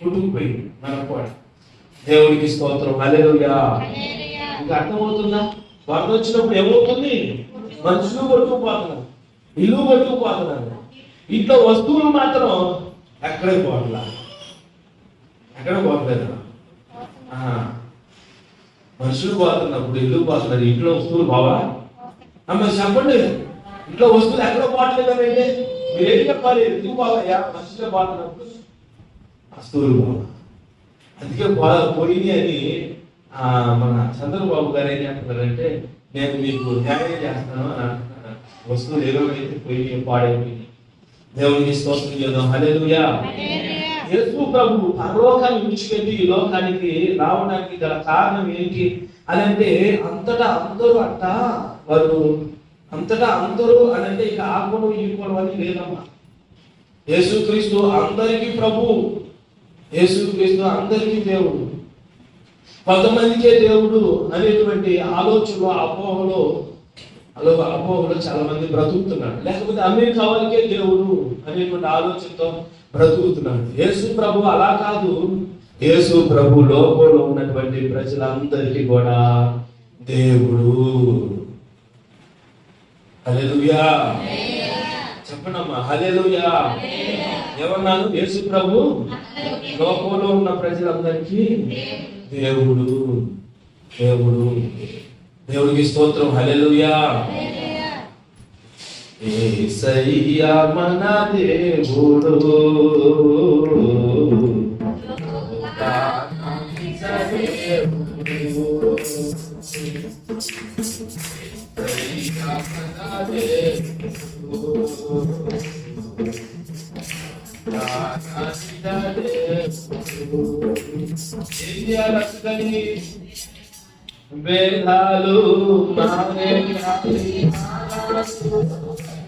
కొట్టుకుపోయింది మన దేవుడికి స్తోత్రం. హల్లెలూయా. ఇంకా అర్థమవుతుందా? వరద వచ్చినప్పుడు ఏమవుతుంది? మనుషులు కొట్టుకుపోతున్నారు ఇల్లు కొట్టుకుపోతున్నారు ఇంట్లో వస్తువులు మాత్రం ఎక్కడే పోట్లా ఎక్కడ పోట్లేదు ఆ. మనుషులు పోతున్నప్పుడు ఇల్లు పోతున్నారు. ఇంట్లో వస్తువులు బావా అమ్మ చెప్పండి. ఇంట్లో వస్తువులు ఎక్కడ పోవట్లేదు అంటే మీరు ఏం చెప్పాలి? ఎందుకు బావయ్యా మనుషులే పోతున్నప్పుడు. బావా అందుకే పోయింది అని ఆ, మన చంద్రబాబు గారు ఏం చేస్తున్నారంటే నేను మీకు న్యాయం చేస్తాను అని అంటున్నాను వస్తువులు ఏదోనైతే పోయి పాడైపోయి దేవునికి స్తోత్రం చేద్దాం. హల్లెలూయా. యేసు ప్రభు పరలోకాన్ని విడిచిపెట్టి ఈ లోకానికి రావడానికి గల కారణం ఏంటి అని అంటే అంతటా అందరూ అంట వారు అంతటా అందరూ అని అంటే ఇక ఆ కులం ఈ కులం అని లేదమ్మా యేసుక్రీస్తు అందరికీ ప్రభు. యేసుక్రీస్తు అందరికీ దేవుడు. కొంతమందికే దేవుడు అనేటువంటి ఆలోచనలో అపోహలో అలో అపోహలో చాలా మంది బ్రతుకుతున్నాడు లేకపోతే అమెరికా వాళ్ళకే దేవుడు అనేటువంటి ఆలోచనతో బ్రతుకుతున్నాడు యేసు ప్రభు అలా కాదు. యేసు ప్రభు లోకంలో ఉన్నటువంటి ప్రజలందరికీ కూడా దేవుడు. హల్లెలూయా. చెప్పండమ్మా హల్లెలూయా. ఏమన్నాను యేసు ప్రభు లోకంలో ఉన్న ప్రజలందరికీ దేవుడు దేవుడు దేవుడికి స్తోత్రం. హల్లెలూయా. ఏసయ్యా మన దేవుడు. వేదాలు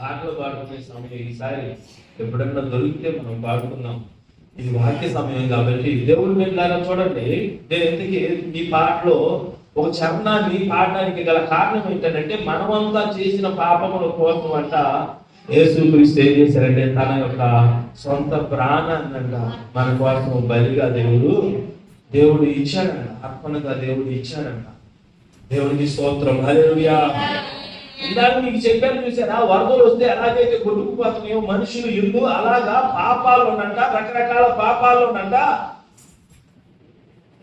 పాటలు పాడుకునే సమయం ఈసారి ఎప్పుడన్నా దొరికితే మనం పాడుకుందాం ఇది వాక్య సమయం కాబట్టి దేవుడు వెళ్ళారా చూడండి. నేను ఎందుకే ఈ పాటలో ఒక చరణాన్ని పాడడానికి గల కారణం ఏంటంటే మనమంతా చేసిన పాపముల కోసం అంట యేసుక్రీస్తు ఏం చేశారంటే తన యొక్క సొంత ప్రాణాన్నంట మన కోసం బలిగా దేవుడు దేవుడు ఇచ్చాడంట. అర్పణగా దేవుడు ఇచ్చాడంట. దేవుడికి స్తోత్రం. హల్లెలూయా. ఇందాక మీకు చెప్పాను చూసారా? వరదలు వస్తే ఎలాగైతే కొట్టుకుపోతున్నాయో మనుషులు ఇల్లు అలాగా పాపాల్లోనంట రకరకాల పాపాల్లోనంట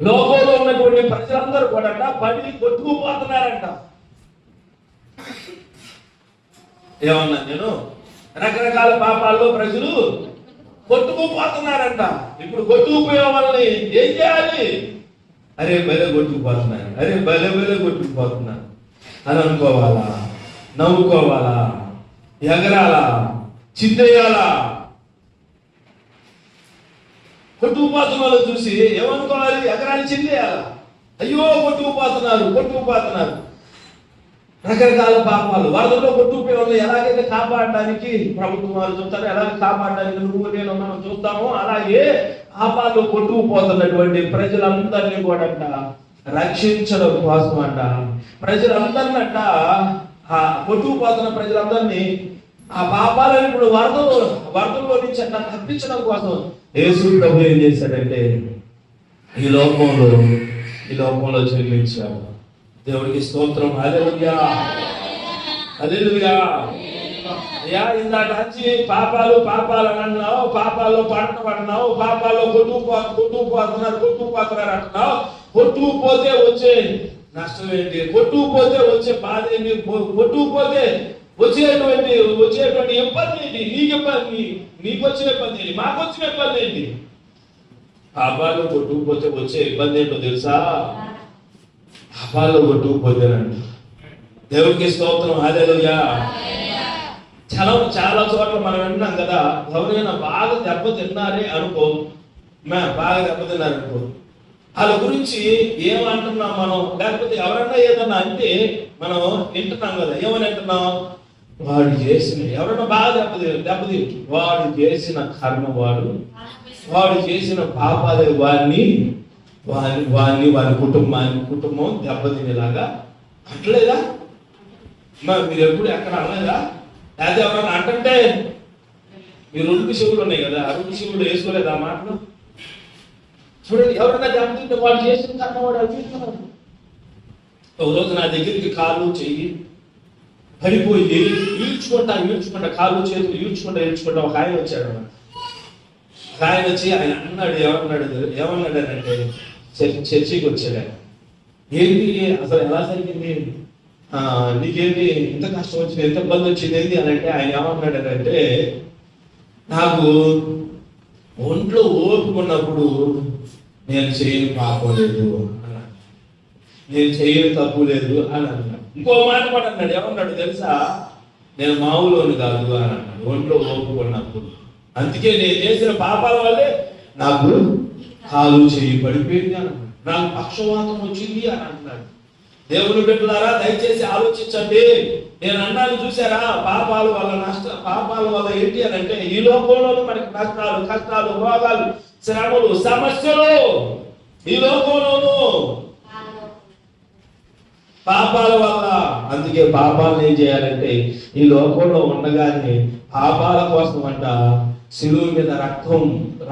లోకంలో ఉన్నటువంటి ప్రజలందరూ కూడా పడి కొట్టుకుపోతున్నారంట. ఏమన్నా నేను? రకరకాల పాపాల్లో ప్రజలు కొట్టుకుపోతున్నారంట. ఇప్పుడు కొట్టుకుపోయే వాళ్ళని ఏం చేయాలి? అరే బలే కొట్టుకుపోతున్నారు అరే బలే బలే కొట్టుకుపోతున్నారు. అని అనుకోవాలా? నవ్వుకోవాలా? ఎగరాలా? చిందేయాలా? కొట్టుకుపోతున్న వాళ్ళు చూసి ఏమనుకోవాలి? ఎగరాలి చిందేయాలా? అయ్యో కొట్టుకుపోతున్నారు కొట్టుకుపోతున్నారు. రకరకాల పాపాలు. వరదలో కొట్టుకుపోయి వాళ్ళు ఎలాగైతే కాపాడడానికి ప్రభుత్వం వారు చూస్తారు ఎలాగ కాపాడడానికి నువ్వు నేను మనం చూస్తామో అలాగే పాపాలు కొట్టుకుపోతున్నటువంటి ప్రజలందరినీ కూడా అంట రక్షించడం కోసం అంట ప్రజలందరినీ అంట ఆ కొట్టుకుపోతున్న ప్రజలందరినీ ఆ పాపాలను ఇప్పుడు వరదలు వరదల్లో నుంచి అట్లా తప్పించడం కోసం యేసు ప్రభు ఏం చేశాడంటే ఈ లోకంలో ఈ లోకంలో చెల్లించాడు దేవుడికి స్తోత్రం. అదేలుగా అదేలుగా అయ్యా ఇందాక వచ్చి పాపాలు పాపాలు అని అన్నావు పాపాల్లో పడట పడినావు పాపాల్లో కొట్టుకు కొట్టుకు పోతున్నారు కొట్టుకు పోతున్నారు అంటున్నావు. కొట్టుకు పోతే వచ్చే నష్టం ఏంటి? కొట్టుకుపోతే వచ్చే బాధ ఏంటి కొట్టుకుపోతే వచ్చేటువంటి వచ్చేటువంటి ఇబ్బంది ఏంటి? నీకు ఇబ్బంది? నీకు వచ్చిన ఇబ్బంది ఏంటి? మాకు వచ్చిన ఇబ్బంది ఏంటి? పాపాలు కొట్టుకుపోతే వచ్చే ఇబ్బంది ఏంటో తెలుసా? పాపాలు కొట్టుకుపోతేనండి దేవుడికి స్తోత్రం. అదే చాలా చాలా చోట్ల మనం విన్నాం కదా ఎవరైనా బాగా దెబ్బ తిన్నారే అనుకో. బాగా దెబ్బ తిన్నారనుకో. వాళ్ళ గురించి ఏమంటున్నాం మనం? లేకపోతే ఎవరన్నా ఏదన్నా అంటే మనం వింటున్నాం కదా ఏమని అంటున్నాం వాడు చేసిన ఎవరన్నా బాగా దెబ్బతి దెబ్బతి వాడు చేసిన కర్మ వాడు వాడు చేసిన పాపాలు వాడిని వాని వాడిని వారి కుటుంబాన్ని కుటుంబం దెబ్బతినేలాగా అంటలేదా? మరి మీరు ఎప్పుడు ఎక్కడ అనలేదా? లేదా ఎవరైనా అంటుంటే? మీరు రెండు శివుడు ఉన్నాయి కదా ఆ రెండు శివుడు వేసుకోలేదా మాటలు? చూడండి ఎవరన్నా దెబ్బతింటే వాడు చేసిన కర్మ వాడు అనిపిస్తున్నారు ఒక రోజు నా దగ్గరికి కాలు చెయ్యి పడిపోయి ఈడ్చుకుంటా ఈడ్చుకుంటా కాలు చేతులు ఈడ్చుకుంటా ఈడ్చుకుంటా ఒక ఆయన వచ్చాడు ఒక ఆయన వచ్చి ఆయన అన్నాడు ఏమన్నాడు ఏమన్నాడు అంటే చర్చికి వచ్చాడు ఆయన. ఏంటి అసలు ఎలా జరిగింది? నీకేంటి ఇంత కష్టం వచ్చింది ఎంత ఇబ్బంది వచ్చింది ఏంటి అని అంటే ఆయన ఏమన్నాడు అంటే నాకు ఒంట్లో ఓపుకున్నప్పుడు నేను చేయని పాపం లేదు. అన్నాడు నేను చేయని తప్పు లేదు అని అన్నాడు. ఇంకో మాట కూడా అన్నాడు. ఏమన్నాడు తెలుసా? నేను మామూలుని కాదు అని అన్నాడు. ఒంట్లో ఓపిక ఉన్నప్పుడు. అందుకే నేను చేసిన పాపాల వల్లే నాకు కాలు చేయి పడిపోయింది అని అన్నాడు. నాకు పక్షవాతం వచ్చింది అని అంటున్నాడు దేవుని బిడ్డలారా దయచేసి ఆలోచించండి. నేను అన్నాను చూసారా? పాపాల వల్ల నష్ట పాపాల వల్ల ఏంటి అని అంటే ఈ లోకంలోనూ మనకి నష్టాలు కష్టాలు రోగాలు శ్రమలు సమస్యలు ఈ లోకంలోను. పాపాల వల్ల అందుకే పాపాలను ఏం చేయాలంటే ఈ లోకంలో ఉండగానే పాపాల కోసం అంట శిలువు మీద రక్తం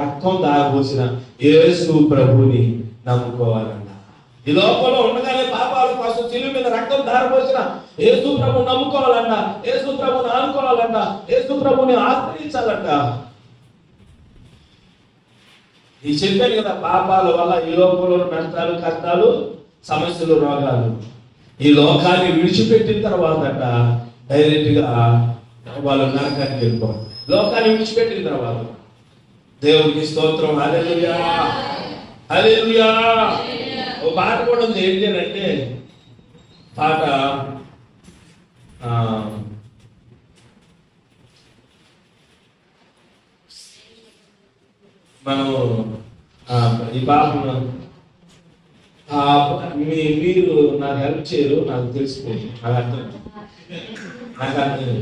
రక్తం దాగబోసిన యేసు ప్రభుని నమ్ముకోవాలంట. ఈ లోకంలో ఉండగానే పాపాల కోసం శిలువు మీద రక్తం దారబోసిన యేసు ప్రభు నమ్ముకోవాలంట యేసు ప్రభుని ఆనుకోవాలంట యేసు ప్రభుని ఆశ్రయించాలంట. ఈ చెప్పాను కదా పాపాల వల్ల ఈ లోకంలో నష్టాలు కష్టాలు సమస్యలు రోగాలు. ఈ లోకాన్ని విడిచిపెట్టిన తర్వాత డైరెక్ట్గా వాళ్ళు నరకానికి వెళ్ళిపోవాలి. లోకాన్ని విడిచిపెట్టిన తర్వాత దేవుడికి స్తోత్రం. హల్లెలూయా. హల్లెలూయా. ఓ పాట కూడా ఉంది. ఏంటి అంటే పాట మనము ఈ పాపను మీరు నాకు హెల్ప్ చేయరు నాకు తెలిసిపోయింది. నాకు అర్థం నాకు అర్థం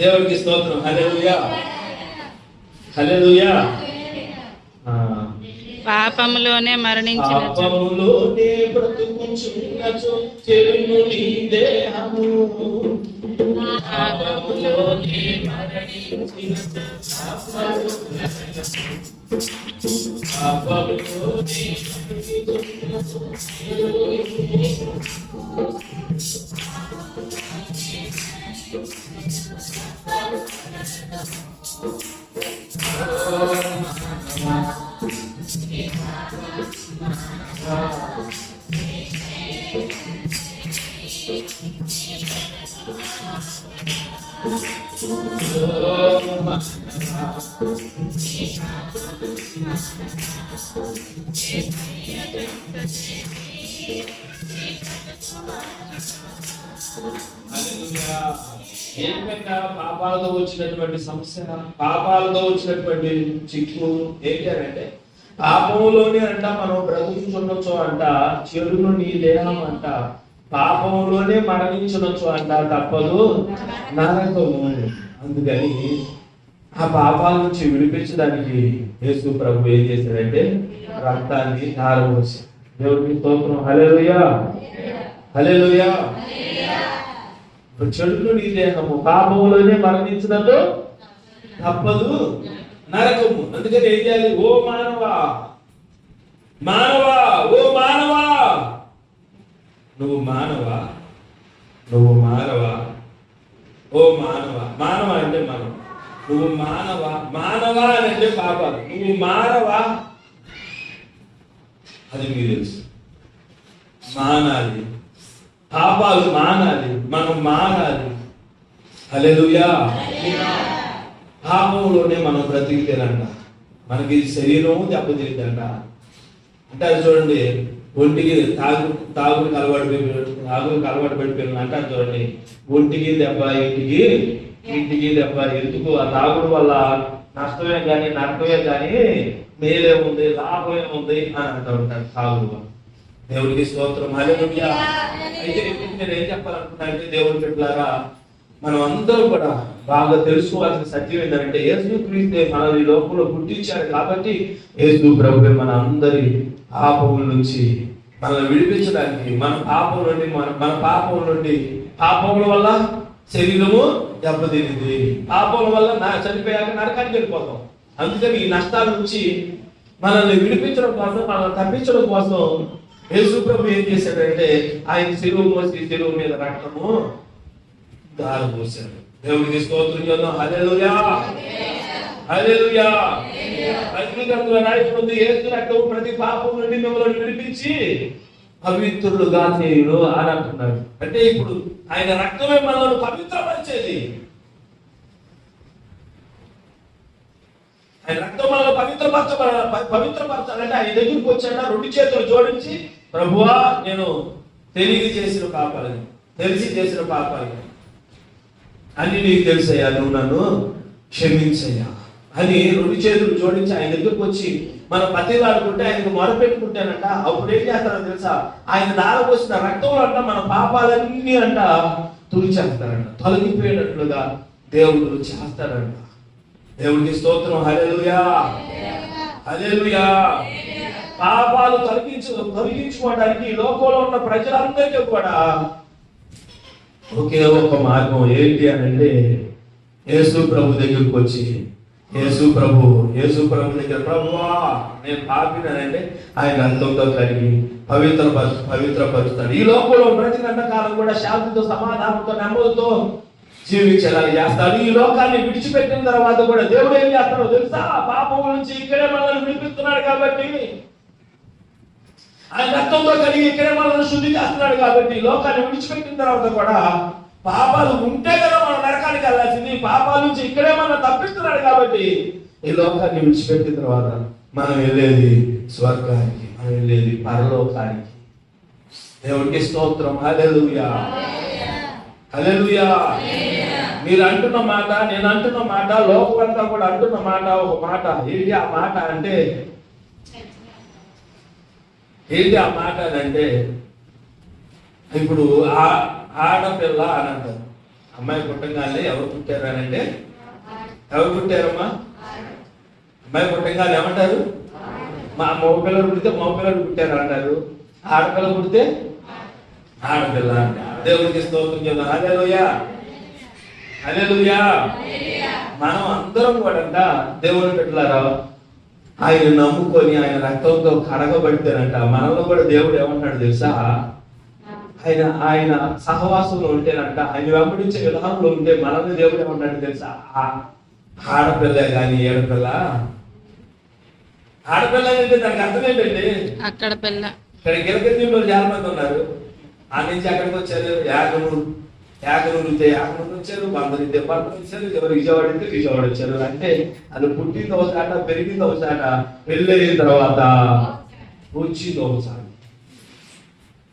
దేవుడికి స్తోత్రం. హలే హలే పాపములోనే మరణించిన పాపములోనే బ్రతుకుచున్నచో చెరును నీ దేహము. పాపములోనే పాపములోనే హల్లెలూయా. ఏంటంటే పాపాలతో వచ్చినటువంటి సమస్య పాపాలతో వచ్చినటువంటి చిక్కు ఏంటి అంటే పాపంలోనే అంట మనం బ్రతుకుతుండొచ్చు అంట చెరువు నీ దేహం అంట పాపంలోనే మరణించవచ్చు అంట తప్పదు. నరకము. అందుకని ఆ పాపాల నుంచి విడిపించడానికి యేసు ప్రభు ఏం చేశాడంటే రక్తాన్ని ధారపోసి దేవుడికి స్తోత్రం. హలేలుయా హలేలుయా ఇప్పుడు చెడులు నీ దేహము పాపములోనే మరణించినట్టు తప్పదు. నరకము. అందుకని ఏం చేయాలి? ఓ మానవా మానవా ఓ మానవా. నువ్వు మానవా నువ్వు మానవా ఓ మానవ. మానవ అంటే మనం. నువ్వు మానవ మానవ అని అంటే పాపాలు. నువ్వు మానవా అది మీకు తెలుసు. మానాలి. పాపాలు మానాలి. మనం మానాలి. అలెలుయా పాపంలోనే మనం బ్రతికితేనంట. మనకి శరీరం దెబ్బతిందంట అంటే అది చూడండి ఒంటికి తాగు తాగుడికి అలవాటు పెట్టి తాగుడికి అలవాటు పడిపోయిన అంటారు చూడండి. ఒంటికి దెబ్బ ఇంటికి ఇంటికి దెబ్బ ఎందుకు? ఆ తాగుడు వల్ల నష్టమే కానీ నష్టమే కానీ మేలే ఉంది లాభమే ఉంది అని అంటూ ఉంటారు తాగుడు వల్ల దేవుడికి స్తోత్రం. హల్లెలూయా. అయితే నేను ఏం చెప్పాలనుకున్నా అంటే దేవుడి బిడ్డలారా మనం అందరం కూడా బాగా తెలుసుకోవాల్సిన సత్యం ఏంటంటే యేసు క్రీస్తే మన ఈ లోకంలో పుట్టించాడు కాబట్టి యేసు ప్రభువే మన అందరి పాపముల నుంచి మనల్ని విడిపించడానికి మన పాపం నుండి మన మన పాపం నుండి పాపముల వల్ల శరీరము దెబ్బతింది పాపముల వల్ల నా చనిపోయాక నరకానికి వెళ్ళిపోతాం. అందుకని ఈ నష్టాల నుంచి మనల్ని విడిపించడం కోసం మనల్ని తప్పించడం కోసం యేసుప్రభు ఏం చేశాడంటే ఆయన చెరువు మోసి చెరువు మీద రక్తము దారి పోశాడు. దేవుడికి స్తోత్రం చేద్దాం హల్లెలూయా. హల్లెలూయా. అగ్నిగంధుల గ్రంథంలో ఏసు రక్తము ప్రతి పాపం నుండి మిమ్మల్ని విడిపించి పవిత్రులుగా చేయును అని అంటున్నాడు. అంటే ఇప్పుడు ఆయన రక్తమే మనల్ని పవిత్రపరిచేది. ఆయన రక్తం మనల్ని పవిత్రపరచ పవిత్రపరచాలంటే ఆయన దగ్గరికి వచ్చాడ? రెండు చేతులు జోడించి ప్రభువా నేను తెలివి చేసిన పాపాలని తెలిసి చేసిన పాపాలని. అని నీకు తెలుసయ్యా నువ్వు నన్ను క్షమించయ్యా. అని రెండు చేతులు జోడించి ఆయన దగ్గరకు వచ్చి మనం పతిలాడుకుంటే ఆయనకు మొరపెట్టుకుంటానంట. అప్పుడు ఏం చేస్తారో తెలుసా? ఆయన దారపోసిన రక్తంలో అంట మన పాపాలన్నీ అంట తుడిచేస్తాడంట తొలగిపోయేటట్లుగా దేవుడు చేస్తాడంట. దేవుడికి స్తోత్రం. హల్లెలూయా. హల్లెలూయా. పాపాలు తొలగించు తొలగించుకోవడానికి ఈ లోకంలో ఉన్న ప్రజలందరికీ కూడా ఒకే ఒక మార్గం ఏంటి అని అంటే యేసు ప్రభు దగ్గరికి వచ్చి యేసు ప్రభు యేసు ప్రభు దగ్గర ప్రభువా నేను పాపినానంటే ఆయన రక్తంతో కలిగి పవిత్ర పవిత్రపరుస్తాడు. ఈ లోకంలో బ్రతికంత కాలం కూడా శాంతితో సమాధానంతో నెమ్మదితో జీవించేలా చేస్తాడు. ఈ లోకాన్ని విడిచిపెట్టిన తర్వాత కూడా దేవుడు ఏం చేస్తాడో తెలుసా? పాపం నుంచి ఇక్కడే మనల్ని విడిపిస్తున్నాడు కాబట్టి. ఆయన రక్తంతో కలిగి ఇక్కడే మనల్ని శుద్ధి చేస్తున్నాడు కాబట్టి లోకాన్ని విడిచిపెట్టిన తర్వాత కూడా పాపాలు ఉంటే కదా మనం నరకానికి వెళ్ళాల్సింది. పాపాల నుంచి ఇక్కడే మనం తప్పిస్తున్నాడు కాబట్టి ఈ లోకాన్ని విడిచిపెట్టిన తర్వాత మనం వెళ్ళేది స్వర్గానికి మనం వెళ్ళేది పరలోకానికి. దేవుడికి స్తోత్రం. హల్లెలూయా. మీరు అంటున్న మాట నేను అంటున్న మాట లోకమంతా కూడా అంటున్న మాట ఒక మాట. ఏంటి ఆ మాట అంటే ఏంటి ఆ మాట అని అంటే ఇప్పుడు ఆ ఆడపిల్ల అని అంటారు. అమ్మాయి పుట్టంగానే ఎవరు పుట్టారు అని అంటే ఎవరు పుట్టారమ్మా? అమ్మాయి పుట్టంగానే ఏమంటారు? మా మగ పిల్లలు పుడితే మగ పిల్లలు పుట్టారు అంటారు. ఆడపిల్ల పుడితే ఆడపిల్ల అంటారు దేవుడికి స్తోత్రం చేద్దాం హల్లెలూయా. హల్లెలూయా. మనం అందరం కూడా దేవుని పెట్టలారా ఆయన నమ్ముకొని ఆయన రక్తంతో కడగబడితేనంట మనలో కూడా దేవుడు ఏమంటాడు తెలుసా? ఆయన ఆయన సహవాసంలో ఉంటేనంట ఆయన వెంబడించే విధానంలో ఉంటే మనల్ని దేవుడు ఏమంటాడు తెలుసా? ఆ ఆడపిల్ల కానీ ఏడపిల్ల? ఆడపిల్ల అంటే దానికి అర్థం ఏంటండి? అక్కడ పిల్ల. ఇక్కడ గిలకత్తిలో చాలా మంది ఉన్నారు. ఆ నుంచి అక్కడికి వచ్చారు యాగనూరు. యాగనూరు అయితే యాగనూరు వచ్చారు బందరు అయితే బందరు వచ్చారు ఎవరు విజయవాడ అయితే విజయవాడ వచ్చారు. అంటే అది పుట్టింది ఒకసాట పెరిగింది ఒకసాట పెళ్ళయిన తర్వాత వచ్చింది ఒకసారి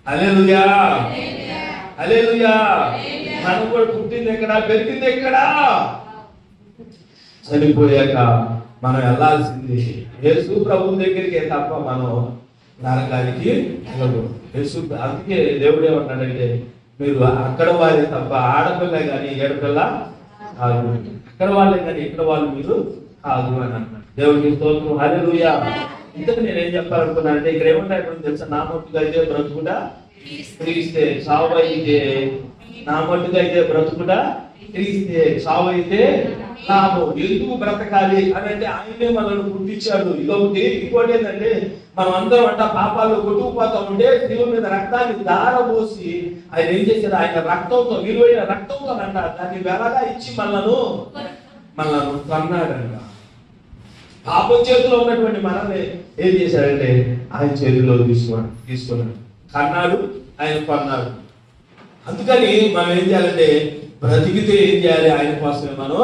అలేలుయా అలేలుయా మనం కూడా పుట్టింది ఎక్కడ పెరిగింది ఎక్కడ? చనిపోయాక మనం వెళ్ళాల్సింది యేసు ప్రభు దగ్గరికి తప్ప మనం నరకానికి వెళ్ళకూడదు. యేసు అందుకే దేవుడు ఏమన్నాడంటే మీరు అక్కడ వారి తప్ప ఆడపిల్ల కానీ ఏడపిల్ల కాదు. అక్కడ వాళ్ళే కానీ ఇక్కడ వాళ్ళు మీరు కాదు అని అన్నాడు. దేవుడికి స్తోత్రం. హల్లెలూయా. ఇంతకు నేను ఏం చెప్పాలనుకున్నానంటే ఇక్కడ ఏమంటాడు తెలుసా? నా మట్టుగా అయితే బ్రతుకుడా క్రీస్తే. సావు అయితే నా మట్టుగా అయితే బ్రతుకుడా క్రీస్తే. సావు అయితే లాభం ఎందుకు బ్రతకాలి అని అంటే ఆయనే మనల్ని గుర్తించాడు. ఇదొకటి. ఇంకోటి ఏంటంటే మనం అందరం అంట పాపాల్లో కొట్టుకుపోతా ఉంటే శిలువ మీద రక్తాన్ని దారబోసి ఆయన ఏం చేశాడు? ఆయన రక్తంతో విలువైన రక్తంతో అంట దాన్ని వెలగా ఇచ్చి మనలను మనలను కన్నాడంట పాపం చేతిలో ఉన్నటువంటి మనల్ని ఏం చేశాడంటే ఆయన చేతిలో తీసుకున్నాడు తీసుకున్నాడు. కన్నాడు ఆయన కొన్నాడు. అందుకని మనం ఏం చేయాలంటే బ్రతికితే ఏం చేయాలి? ఆయన కోసమే మనం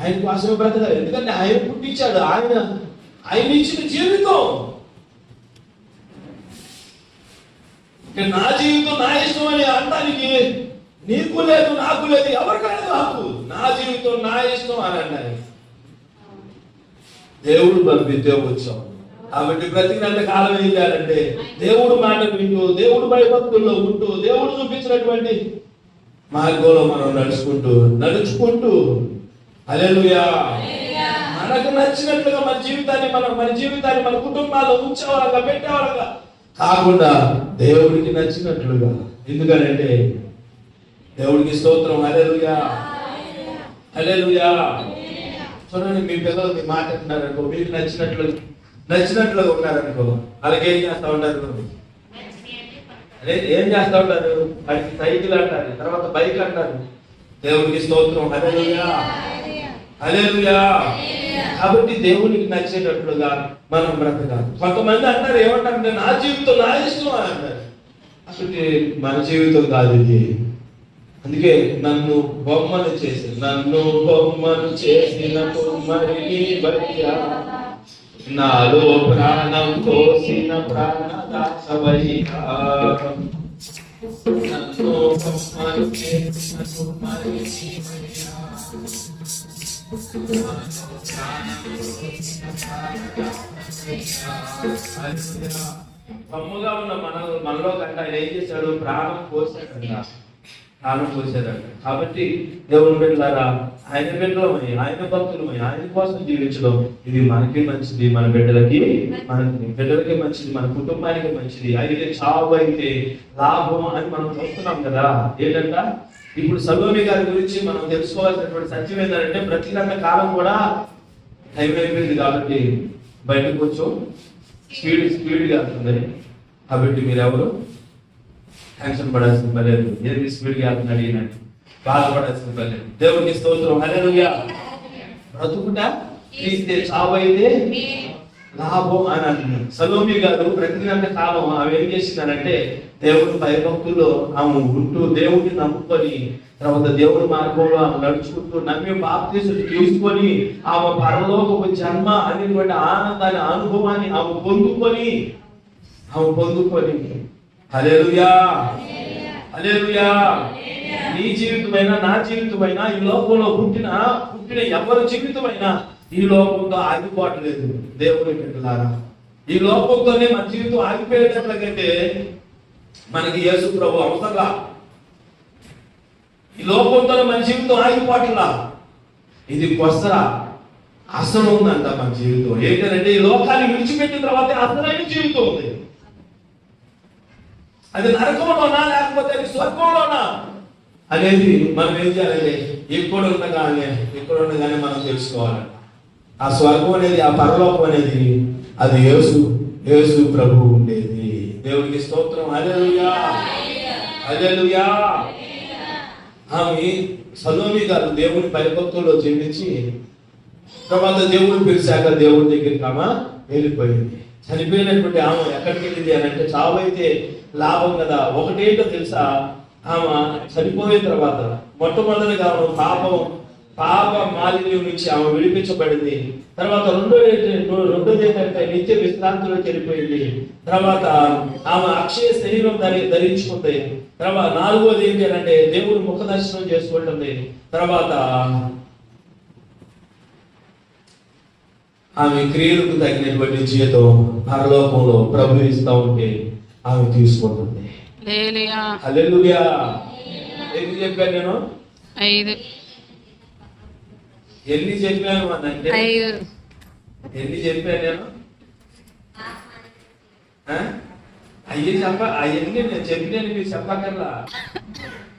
ఆయన కోసమే బ్రతకాలి. ఎందుకంటే ఆయన పుట్టించాడు. ఆయన ఆయన ఇచ్చిన జీవితం ఇక నా జీవితం నా ఇష్టం అని అనడానికి నీకు లేదు నాకు లేదు ఎవరికి లేదు నాకు. నా జీవితం నా ఇష్టం అని అన్నాడు. దేవుడు పంపితే వచ్చాం కాబట్టి బ్రతికినంత కాలం ఏం చేయాలంటే దేవుడు మాట వింటూ దేవుడు భయభక్తుల్లో ఉంటూ దేవుడు చూపించినటువంటి మార్గంలో మనం నడుచుకుంటూ నడుచుకుంటూ. అలెలుయా మనకు నచ్చినట్లుగా మన జీవితాన్ని మనం మన జీవితాన్ని మన కుటుంబాల్లో ఉంచేవాళ్ళగా పెట్టేవాళ్ళగా. కాకుండా దేవుడికి నచ్చినట్లుగా. ఎందుకనంటే దేవుడికి స్తోత్రం. అలెలుయా అలెలుయా చూడండి మీ పిల్లలు మీ మాట అంటున్నారనుకో మీకు నచ్చినట్లు నచ్చినట్లుగా ఉన్నారనుకో అలాగే ఏం చేస్తా ఉంటారు? అదే ఏం చేస్తా ఉంటారు? వాడికి సైకిల్ అంటారు తర్వాత బైక్ అంటారు. దేవుడికి స్తోత్రం. హల్లెలూయా. హల్లెలూయా. కాబట్టి దేవునికి నచ్చేటట్లుగా మనం బ్రతకాలి. కొంతమంది అంటారు ఏమంటారంటే నా జీవితం నా ఇష్టం అని అంటారు. అసలు మన జీవితం కాదు ఇది. అందుకే నన్ను బొమ్మను చేసి నన్ను బొమ్మను చేసిన నాలో ప్రాణం పోసిన ప్రాణదాసవయ్యా నన్ను బొమ్మను చేసిన కుమ్మరిని ఉన్న మన మనలో కంట ఏం చేశాడు? ప్రాణం పోసాడంట ప్రాణం పోసాడంట కాబట్టి దేవుని బిడ్డలారా ఆయన బిడ్డలమై ఆయన భక్తులమై ఆయన కోసం జీవించడం ఇది మనకి మంచిది మన బిడ్డలకి మన బిడ్డలకి మంచిది మన కుటుంబానికి మంచిది. అయితే చావు అయితే లాభం అని మనం చూస్తున్నాం కదా. ఏంటంట ఇప్పుడు సలోమి గారి గురించి మనం తెలుసుకోవాల్సినటువంటి సత్యం ఏంటంటే ప్రతిగంట కాలం కూడా టైం అయిపోయింది కాబట్టి బయటకు కొంచెం స్పీడ్ స్పీడ్గా వెళ్తుంది. కాబట్టి మీరెవరు టెన్షన్ పడాల్సిన పని లేదు ఏది స్పీడ్గా వెళ్తున్నాడు ఈయన బాధపడాల్సిన పని లేదు దేవునికి స్తోత్రం. హల్లెలూయా బ్రతుకుట తీస్తే చావైతే లాభం అని అంటున్నాడు. సలోమి గారు ప్రతిగంట కాలం ఆమె ఏం చేసిందనంటే దేవుడి భయభక్తుల్లో ఆమె ఉంటూ దేవుడిని నమ్ముకొని తర్వాత దేవుడి మార్గంలో ఆమె నడుచుకుంటూ నమ్మి బాప్తీసుడు తీసుకొని ఆమె పరలోకపు జన్మ అనేటువంటి ఆనందాన్ని అనుభవాన్ని ఆమె పొందుకొని ఆమె పొందుకొని హల్లెలూయా. హల్లెలూయా. నీ జీవితమైనా నా జీవితమైనా ఈ లోకంలో పుట్టిన పుట్టిన ఎవరి జీవితమైనా ఈ లోకంతో ఆగిపోవట్లేదు దేవుని బిడ్డలారా ఈ లోకంతోనే మన జీవితం ఆగిపోయేటట్లయితే మనకి యేసు ప్రభు అవసరంలా? ఈ లోకంతో మన జీవితం ఆగిపోవట్లా? ఇది కొసరా అసలు ఉందంట మన జీవితం. ఏంటంటే ఈ లోకాన్ని విడిచిపెట్టిన తర్వాత అసలైన జీవితం ఉంది. అది నరకంలోనా లేకపోతే అది స్వర్గంలోనా? అనేది మనం ఏం చేయాలంటే ఎక్కడ ఉండగానే ఎక్కడ ఉండగానే మనం తెలుసుకోవాలి. ఆ స్వర్గం అనేది ఆ పరలోకం అనేది అది యేసు యేసు ప్రభు ఉండేది. దేవుడికి స్తోత్రం. హల్లెలూయా. హల్లెలూయా. ఆమె సలోమి గారు దేవుని పరిపక్తుల్లో జీవించి తర్వాత దేవుడు పిలిచాక దేవుడి దగ్గరికి ఆమె వెళ్ళిపోయింది. చనిపోయినటువంటి ఆమె ఎక్కడికి వెళ్ళింది అని అంటే చావైతే అయితే లాభం కదా. ఒకటేంటో తెలుసా? ఆమె చనిపోయిన తర్వాత మొట్టమొదటిగా ఆమె పాపం పాప మాలిన్యం నుంచి ఆమె విడిపించబడింది. తర్వాత రెండో రెండోది ఏంటంటే నిత్య విశ్రాంతిలో చనిపోయింది. తర్వాత ఆమె అక్షయ శరీరం ధరి ధరించుకుంది. తర్వాత నాలుగోది ఏంటంటే అంటే దేవుడు ముఖ దర్శనం చేసుకుంటుంది తర్వాత ఆమె క్రియలకు తగినటువంటి జీవితం పరలోకంలో ప్రభు ఇస్తూ ఉంటే ఆమె తీసుకుంటుంది ఎందుకు చెప్పాను నేను? ఐదు. ఎన్ని చెప్పాను అంటే? ఐదు. ఎన్ని చెప్పాను నేను? అయ్యి చెప్ప అవన్నీ నేను చెప్పినాను మీరు చెప్పకల్లా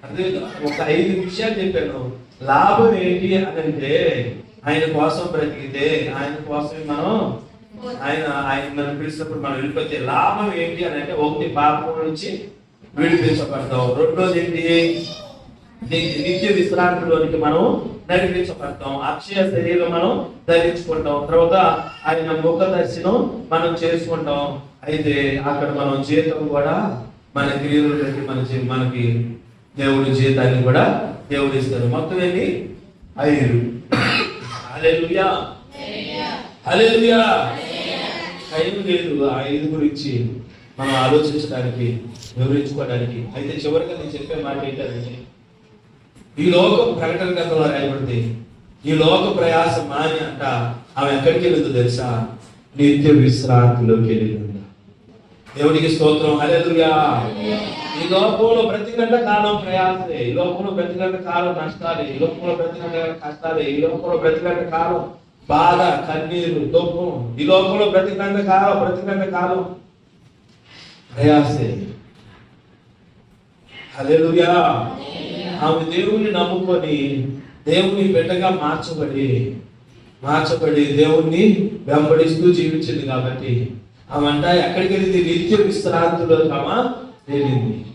అదే ఒక ఐదు విషయాలు చెప్పాను. లాభం ఏంటి అని అంటే ఆయన కోసం బ్రతికితే ఆయన కోసమే మనం ఆయన ఆయన మనం పిలిచినప్పుడు మనం వెళ్ళిపోతే లాభం ఏంటి అని అంటే ఒకటి పాపం నుంచి విడిపించబడతాం. రెండోది ఏంటి? నిత్య విశ్రాంతిలోనికి మనం నడిపించబడతాం. అక్షయ శరీరం మనం ధరించుకుంటాం. తర్వాత ఆయన ముఖ దర్శనం మనం చేసుకుంటాం. అయితే అక్కడ మనం జీతం కూడా మన క్రియలు బట్టి మన మనకి దేవుడి జీతాన్ని కూడా దేవుడు ఇస్తారు మొత్తం ఏంటి? ఐదు. హల్లెలూయా. హల్లెలూయా. టైం లేదు ఆ ఐదు గురించి మనం ఆలోచించడానికి వివరించుకోవడానికి. అయితే చివరిగా నేను చెప్పే మాట ఏంటంటే ఈ లోకం ప్రకటన గ్రంథంలో రాయబడింది ఈ లోక ప్రయాసం మాని అంట ఆమె ఎక్కడికి వెళ్ళిందో తెలుసా? నిత్య విశ్రాంతిలోకి వెళ్ళిందంట. దేవుడికి స్తోత్రం. హల్లెలూయా. ఈ లోకంలో ప్రతి గంట కాలం ప్రయాసే ఈ లోకంలో ప్రతి గంట కాలం నష్టాలే. ఈ లోకంలో ప్రతి గంట కష్టాలే. ఈ లోకంలో ప్రతి గంట కాలం బాధ కన్నీరు దుఃఖం. ఈ లోకంలో ప్రతి కాలం ప్రతి కాలం ప్రయాసే. హల్లెలూయా. ఆమె దేవుణ్ణి నమ్ముకొని దేవుని బిడ్డగా మార్చబడి మార్చబడి దేవుణ్ణి వెంబడిస్తూ జీవించింది కాబట్టి ఆమె అంట ఎక్కడికి వెళ్ళింది నిత్య విశ్రాంతిలో తమ వెళ్ళింది